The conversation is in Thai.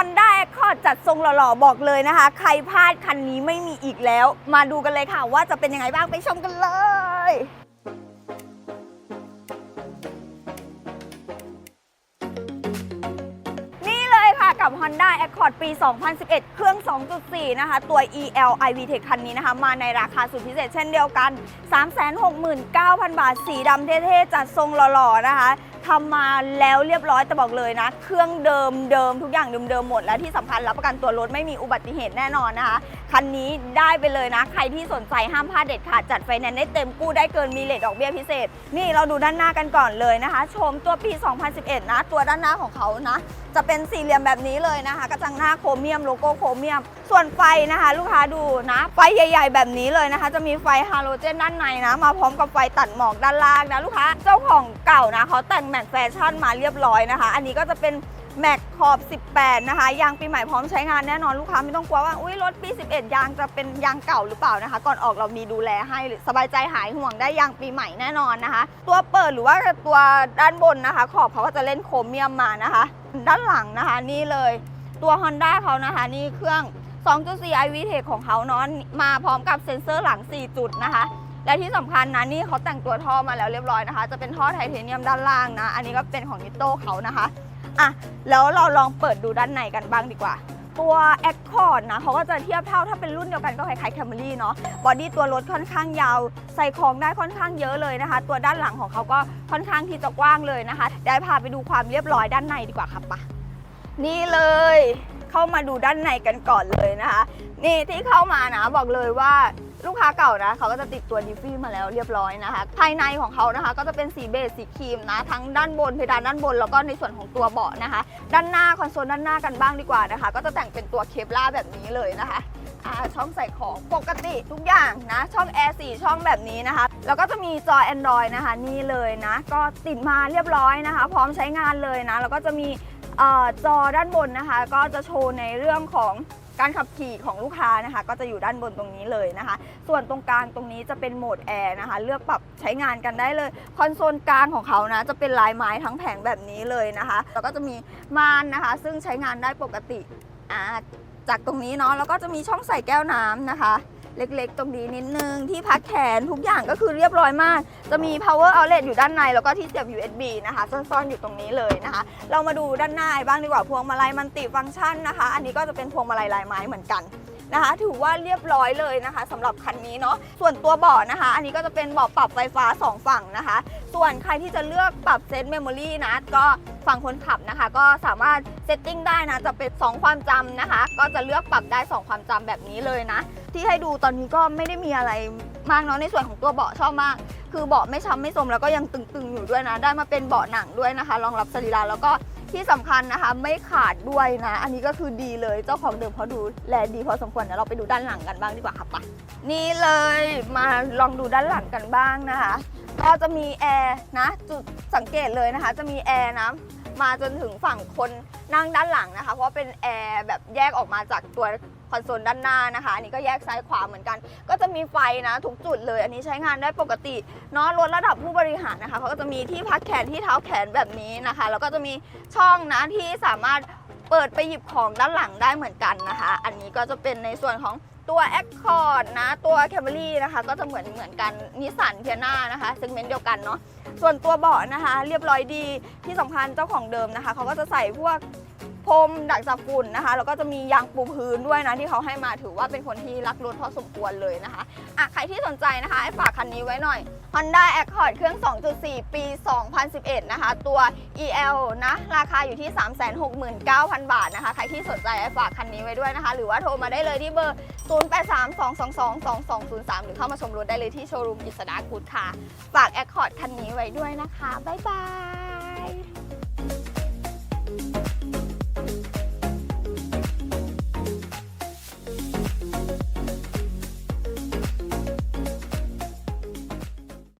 Honda Accord จัดทรงหล่อๆ บอกเลยนะคะ ใครพลาดคันนี้ไม่มีอีกแล้ว มาดูกันเลยค่ะว่าจะเป็นยังไงบ้างไปชมกันเลยนี่เลยค่ะกับ Honda Accord ปี 2011 เครื่อง 2.4 นะคะ ตัว EL iV Tech คันนี้นะคะ มาในราคาสุดพิเศษเช่นเดียวกัน 369,000 บาท สีดำเท่ ๆ จัดทรงหล่อ ๆ นะคะ ทำมาแล้วเรียบร้อยแต่บอกเลยนะ เครื่องเดิมเดิมทุกอย่างเดิมๆหมด และที่สำคัญรับประกันตัวรถไม่มีอุบัติเหตุแน่นอนนะคะ คันนี้ได้ไปเลยนะ ใครที่สนใจห้ามพลาดเด็ดขาดจัดไฟแนนซ์ได้เต็มกู้ได้เกินมีเลทดอกเบี้ยพิเศษ นี่เราดูด้านหน้ากันก่อนเลยนะคะ ชมตัวปี 2011 นะ ตัวด้านหน้าของเขานะ จะเป็นสี่เหลี่ยมแบบนี้เลยนะคะ กระจังหน้าโครเมียมโลโก้โครเมียม ส่วนไฟนะคะ ลูกค้าดูนะ ไฟใหญ่ ๆ แบบนี้เลยนะคะ จะมีไฟฮาโลเจนด้านในนะ มาพร้อมกับไฟตัดหมอกด้านล่างนะลูกค้าเจ้าของ เก่านะเขาแต่งแมทแฟชั่นมาเรียบร้อยนะคะ อันนี้ก็จะเป็นแม็กขอบ 18 นะคะ ยางปีใหม่พร้อมใช้งานแน่นอนลูกค้าไม่ต้องกลัวว่า อุ้ยรถปี 11 ยางจะเป็นยางเก่าหรือเปล่านะคะ ก่อนออกเรามีดูแลให้สบายใจหายห่วงได้ยางปีใหม่แน่นอนนะคะ ตัวเปิดหรือว่าตัวด้านบนนะคะ ขอบเขาก็จะเล่นโครเมียมมานะคะ ด้านหลังนะคะนี่เลยตัว Honda เขานะคะ นี่เครื่อง 2.4 iV Tech ของเขาเนาะมาพร้อมกับเซ็นเซอร์หลัง 4 จุดนะคะ และที่สำคัญนะนี่เขาแต่งตัวท่อมาแล้วเรียบร้อยนะคะ จะเป็นท่อไทเทเนียมด้านล่างนะ อันนี้ก็เป็นของนิโต้เขานะคะอะแล้วเราลองเปิดดูด้านในกันบ้างดีกว่า ตัว Accord นะเขาก็จะเทียบเท่าถ้าเป็นรุ่นเดียวกันก็คล้ายๆ Camry เนาะบอดี้ตัวรถค่อนข้างยาว ใส่ของได้ค่อนข้างเยอะเลยนะคะ ตัวด้านหลังของเขาก็ค่อนข้างที่จะกว้างเลยนะคะได้พาไปดูความเรียบร้อยด้านในดีกว่าครับปะนี่เลยเข้ามาดูด้านในกันก่อนเลยนะคะ นี่ที่เข้ามานะบอกเลยว่า ลูกค้าเก่านะเขาก็จะติดตัวดิฟฟี่มาแล้วเรียบร้อยนะคะ ภายในของเขานะคะ ก็จะเป็นสีเบจสีครีมนะทั้งด้านบนเพดานด้านบนแล้วก็ในส่วนของตัวเบาะนะคะ ด้านหน้าคอนโซลด้านหน้ากันบ้างดีกว่านะคะ ก็จะแต่งเป็นตัวเคปล่าแบบนี้เลยนะคะช่องใส่ของปกติทุกอย่างนะ ช่องแอร์สช่องแบบนี้นะคะ แล้วก็จะมีจอ Android นะคะ นี่เลยนะ ก็ติดมาเรียบร้อยนะคะ พร้อมใช้งานเลยนะ แล้วก็จะมีออจอด้านบนนะคะ ก็จะโชว์ในเรื่องของ การขับขี่ของลูกค้านะคะ ก็จะอยู่ด้านบนตรงนี้เลยนะคะ ส่วนตรงกลางตรงนี้จะเป็นโหมดแอร์นะคะ เลือกปรับใช้งานกันได้เลย คอนโซลกลางของเขานะ จะเป็นลายไม้ทั้งแผงแบบนี้เลยนะคะ แล้วก็จะมีม่านนะคะ ซึ่งใช้งานได้ปกติอ่า จากตรงนี้เนาะแล้วก็จะมีช่องใส่แก้วน้ำนะคะ เล็กๆ ตรงนี้นิดนึงที่พักแขนทุกอย่างก็คือเรียบร้อยมาก จะมี power outlet อยู่ด้านใน แล้วก็ที่เสียบ USB นะคะซ่อนๆอยู่ตรงนี้เลยนะคะ เรามาดูด้านหน้าบ้างดีกว่าพวงมาลัยมันติฟังก์ชันนะคะ อันนี้ก็จะเป็นพวงมาลัยลายไม้เหมือนกัน นะคะ ถือว่าเรียบร้อยเลยนะคะสำหรับคันนี้เนาะส่วนตัวเบาะนะคะ อันนี้ก็จะเป็นเบาะปรับไฟฟ้า 2 ฝั่งนะคะ ส่วนใครที่จะเลือกปรับเซตเมมโมรี่นะก็ฝั่งคนขับนะคะ ก็สามารถเซตติ้งได้นะจะเป็น 2 ความจำนะคะ ก็จะเลือกปรับได้ 2 ความจำแบบนี้เลยนะ ที่ให้ดูตอนนี้ก็ไม่ได้มีอะไรมากเนาะในส่วนของตัวเบาะชอบมาก คือเบาะไม่ช้ำไม่สมแล้วก็ยังตึงๆอยู่ด้วยนะ ได้มาเป็นเบาะหนังด้วยนะคะรองรับสรีระแล้วก็ ที่สำคัญนะคะไม่ขาดด้วยนะ อันนี้ก็คือดีเลยเจ้าของเดิมเขาดูแลดีพอสมควรเดี๋ยวเราไปดูด้านหลังกันบ้างดีกว่าค่ะปะนี่เลยมาลองดูด้านหลังกันบ้างนะคะ ก็จะมีแอร์นะ จุดสังเกตเลยนะคะ จะมีแอร์นะมาจนถึงฝั่งคนนั่งด้านหลังนะคะ เพราะเป็นแอร์แบบแยกออกมาจากตัว คอนโซลด้านหน้านะคะ อันนี้ก็แยกซ้ายขวาเหมือนกัน ก็จะมีไฟนะทุกจุดเลย อันนี้ใช้งานได้ปกติเนาะรถระดับผู้บริหารนะคะเขาก็จะมีที่พักแขนที่เท้าแขนแบบนี้นะคะ แล้วก็จะมีช่องนะที่สามารถเปิดไปหยิบของด้านหลังได้เหมือนกันนะคะ อันนี้ก็จะเป็นในส่วนของตัว Accord นะ ตัว Camry นะคะ ก็จะเหมือนเหมือนกันนิสสันเทียนานะคะเซกเมนเดียวกันเนาะส่วนตัวเบาะนะคะ เรียบร้อยดีที่สำคัญเจ้าของเดิมนะคะเขาก็จะใส่พวก พรมดักจับฝุ่นนะคะแล้วก็จะมียางปูพื้นด้วยนะที่เขาให้มาถือว่าเป็นคนที่รักรถพอสมควรเลยนะคะอะใครที่สนใจนะคะให้ฝากคันนี้ไว้หน่อย Honda Accord เครื่อง 2.4 ปี 2011 นะคะ ตัว EL นะราคาอยู่ที่ 369,000 บาทนะคะ ใครที่สนใจให้ฝากคันนี้ไว้ด้วยนะคะ หรือว่าโทรมาได้เลยที่เบอร์ 0832222203 หรือเข้ามาชมรถได้เลยที่โชว์รูมกิษดากูดค่ะ ฝาก Accord คันนี้ไว้ด้วยนะคะ บ๊ายบาย